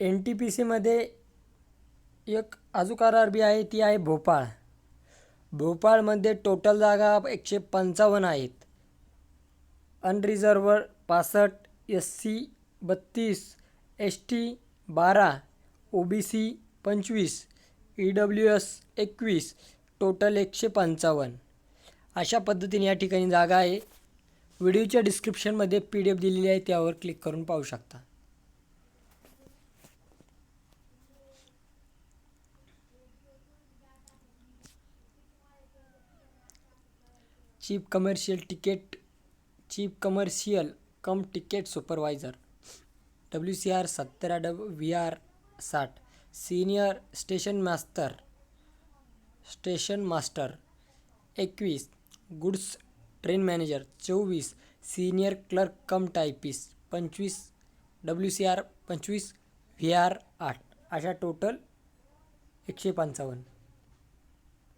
N T P सीमध्ये एक अजून आर आर बी आहे ती आहे भोपाळ. भोपाळमध्ये टोटल जागा एकशे पंचावन्न आहेत. अनरिझर्वर पासष्ट एस सी बत्तीस एस टी बारा ओ बी सी पंचवीस ई डब्ल्यू एस एकवीस टोटल एकशे पंचावन्न. अशा पद्धतीने या ठिकाणी जागा आहे. व्हिडिओच्या डिस्क्रिप्शनमध्ये पी डी एफ दिलेली आहे त्यावर क्लिक करून पाहू शकता. Chief commercial ticket chief commercial cum ticket supervisor W C R सत्तरा W V R साठ senior station master station master एकवीस गुड्स ट्रेन मॅनेजर चोवीस सिनियर क्लर्क कम टायपिस्ट पंचवीस डब्ल्यू सी आर पंचवीस व्ही आर आठ अशा total एकशे पंचावन्न.